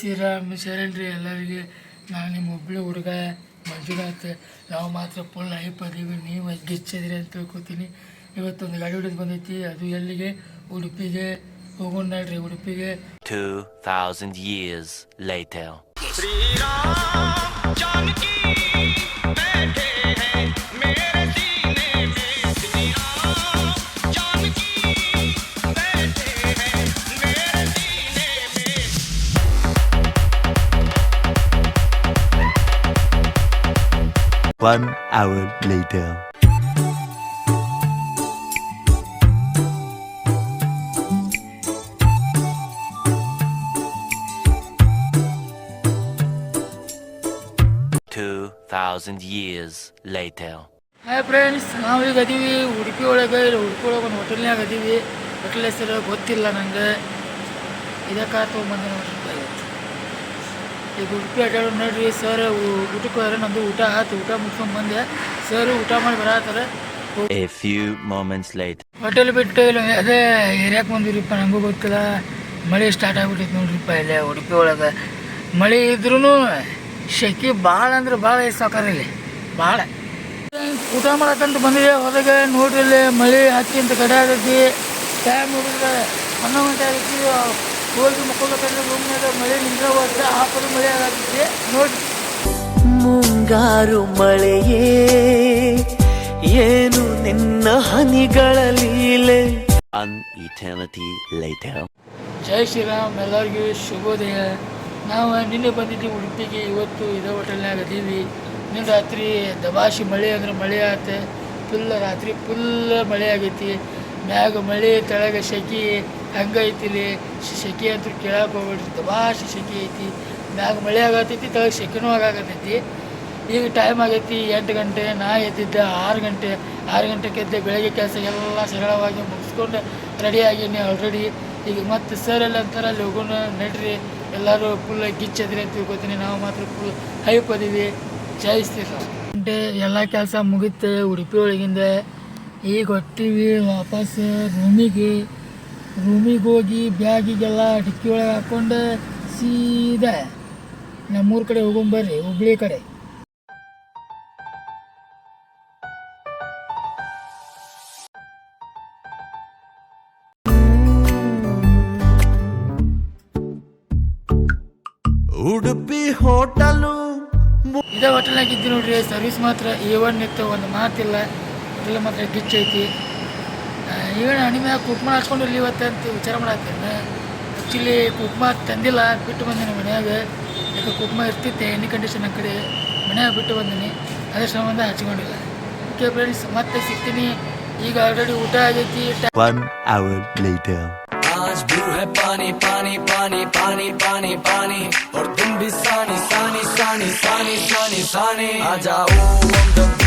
ಶ್ರೀರಾಮ್ ಶರಣ್ರಿ ಎಲ್ಲರಿಗೆ ನಾನು ನಿಮ್ಮ ಒಬ್ಬಳು ಹುಡುಗ ಮಂಜುನಾಥ್ ನಾವು ಮಾತ್ರ ಫುಲ್ ಹೈಪ್ ಅದೀವಿ ನೀವು ಗೆಚ್ಚಿದ್ರಿ ಅಂತ ತಿಳ್ಕೊತೀನಿ. ಇವತ್ತೊಂದು ಗಾಡಿ ಹಿಡಿದು ಬಂದೈತಿ ಅದು ಎಲ್ಲಿಗೆ? ಉಡುಪಿಗೆ ಹೋಗೋಣ ನೋಡ್ರಿ ಉಡುಪಿಗೆ. 2,000 years later. One hour later. Two thousand years later. Hi friends ನಾವು ಈಗ ಅದೀವಿ ಉಡುಪಿ ಒಳಗೆ ಇಲ್ಲಿ ಉಡುಪಿ ಒಳಗೆ ಒಂದು ಹೋಟೆಲ್ನಾಗ ಅದೀವಿ ಹೋಟೆಲ್ ಹೆಸರು ಗೊತ್ತಿಲ್ಲ ನಂಗೆ ಇದಕ್ಕೆ ತೊಗೊಂಬಂದೆ ನೋಡ್ರಿ. ಈಗ ಉಡುಪಿ ಅಡ್ಡಾಡೋ ನೋಡ್ರಿ ಸರ್ ಊಟಕ್ಕೆ ಹೋದ್ರೆ ನಮ್ಮದು ಊಟ ಆಯ್ತು ಊಟ ಮುಗಿಸ್ಕೊಂಡು ಬಂದೆ. ಸರ್ ಊಟ ಮಾಡಿ ಬರತ್ತಾರೆ a few moments light hotel ಬಿಟ್ಟು ಇಲ್ಲ ಅದೇ ಏರಿಯಾಕ್ಕೆ ಬಂದಿರಿಪ್ಪ ನಂಗೂ ಗೊತ್ತಿಲ್ಲ. ಮಳೆ ಸ್ಟಾರ್ಟ್ ಆಗ್ಬಿಟ್ಟೈತೆ ನೋಡ್ರಿಪ್ಪ ಇಲ್ಲೇ ಉಡುಪಿ ಒಳಗೆ. ಮಳೆ ಇದ್ರೂ ಶೆಕೆ ಭಾಳ ಅಂದ್ರೆ ಭಾಳ ಸಾಕಾರ ಇಲ್ಲಿ. ಭಾಳ ಊಟ ಮಾಡಕ್ಕಂತ ಬಂದಿದೆ ಹೊರಗೆ ನೋಡ್ರಿ ಇಲ್ಲಿ ಮಳೆ ಹತ್ತಿ ಅಂತ ಕಡೆ ಆಗೈತಿ ಟೈಮ್ ನೋಡಿದ್ರೆ ಹನ್ನೊಂದು ಗಂಟೆ ಆಗೈತಿ ಹೋಗಿ ಮಕ್ಕೋಬೇಕಂದ್ರೆ ರೂಮ್ನಾಗ ಮಳೆ ನಿಂದ್ರೆ ಹೋದ್ರೆ ಹಾಕೋದು ಮಳೆ ಆಗತ್ತೈತಿ ನೋಡಿ. ಮುಂಗಾರು ಮಳೆಯೇ ಏನು ನಿನ್ನ ಹನಿಗಳ ಲೀಲೆ? An eternity later. ಜೈ ಶ್ರೀರಾಮ್ ಎಲ್ಲರಿಗೂ ಶುಭೋದಯ. ನಾವು ನಿನ್ನೆ ಬಂದಿದ್ದೀವಿ ಉಡುಪಿಗೆ ಇವತ್ತು ಇದೇ ಹೋಟೆಲ್ನಾಗ ಅದೀವಿ ನಿನ್ನ ರಾತ್ರಿ ದಬಾಶಿ ಮಳೆ ಅಂದ್ರೆ ಮಳೆ ಆತ. ಫುಲ್ ರಾತ್ರಿ ಫುಲ್ ಮಳೆ ಆಗೈತಿ. ಮ್ಯಾಗ ಮಳೆ, ತಳಗ ಸೆಕೆ ಹಂಗೈತಿ ಇಲ್ಲಿ ಸೆಕೆ ಅಂತೂ ಕೇಳಕ್ಕೆ ಹೋಗ್ಬೇಡ್ರಿ ದಬಾಶಿ ಸೆಕೆ ಐತಿ. ಮ್ಯಾಗ ಮಳೆ ಆಗತ್ತೈತಿ ತೆಳಗ ಸೆಕೆನೂ ಆಗಾಕತ್ತೈತಿ. ಈಗ ಟೈಮ್ ಆಗೈತಿ ಎಂಟು ಗಂಟೆ, ನಾ ಎದ್ದಿದ್ದೆ ಆರು ಗಂಟೆ. ಆರು ಗಂಟೆಗೆ ಎದ್ದೆ ಬೆಳಗ್ಗೆ ಕೆಲಸ ಎಲ್ಲ ಸರಳವಾಗಿ ಮುಗಿಸ್ಕೊಂಡು ರೆಡಿ ಆಗೀನಿ ಆಲ್ರೆಡಿ ಈಗ ಮತ್ತೆ ಸರ್ ಎಲ್ಲ ಅಂತಾರೆ, ಅಲ್ಲಿ ಹೋಗೋಣ, ನಡ್ರಿ. ಎಲ್ಲರೂ ಫುಲ್ ಗಿಚ್ಚದ್ರಿ ಅಂತ ತಿಳ್ಕೊತೀನಿ. ನಾವು ಮಾತ್ರ ಫುಲ್ ಹೈಪ್ ಅದೀವಿ. ಸರ್ ಗಂಟೆ ಎಲ್ಲ ಕೆಲಸ ಮುಗಿತೆ, ಉಡುಪಿ ಒಳಗಿಂದ. ಈಗ ಹೊಟ್ಟಿವಿ ವಾಪಸ್ ರೂಮಿಗೆ. ರೂಮಿಗೆ ಹೋಗಿ ಬ್ಯಾಗಿಗೆಲ್ಲ ಡಿಕ್ಕಿ ಒಳಗೆ ಹಾಕ್ಕೊಂಡು ಸೀದಾ ನಮ್ಮೂರ ಕಡೆ ಹೋಗೊಂಬರ್ರಿ ಹುಬ್ಳಿ ಕಡೆ. ಉಡುಪಿ ಹೋಟಲು ಇದೇ ಹೋಟೆಲ್ನಾಗ ಇದ್ದು ನೋಡ್ರಿ ಸರ್ವಿಸ್ ಮಾತ್ರ ಏ ಒನ್ ಇತ್ತು ಒಂದು ಮಾತಿಲ್ಲ. ಹೋಟೆಲ್ ಮಾತ್ರ ಗಿಚ್ ಐತಿ ಏನು ಅಣಿಮೆ ಕುಕ್ಮ ಹಾಕ್ಕೊಂಡು ಇಲ್ಲಿ ಇವತ್ತು ಅಂತ ವಿಚಾರ ಮಾಡತ್ತೇನೆ ಆ್ಯಕ್ಚುಲಿ ಕುಕ್ಮ ತಂದಿಲ್ಲ ಬಿಟ್ಟು ಬಂದೀನಿ ಮನ್ಯಾಗ ಯಾಕೆ ಕುಕ್ಮ ಇರ್ತಿತ್ತೆ ಎಣ್ಣೆ ಕಂಡೀಷನ್ ಆ ಕಡೆ ಮನ್ಯಾಗ ಬಿಟ್ಟು ಬಂದೀನಿ ಅದ್ರ ಸಂಬಂಧ ಹಚ್ಕೊಂಡಿಲ್ಲ ಓಕೆ ಫ್ರೆಂಡ್ಸ್ ಮತ್ತೆ ಸಿಗ್ತೀನಿ ಈಗ ಆಲ್ರೆಡಿ ಊಟ ಆಗೈತಿ One hour later. आज ब्लू है पानी पानी पानी पानी पानी पानी और तुम भी सानी सानी सानी सानी सानी सानी आ जाओ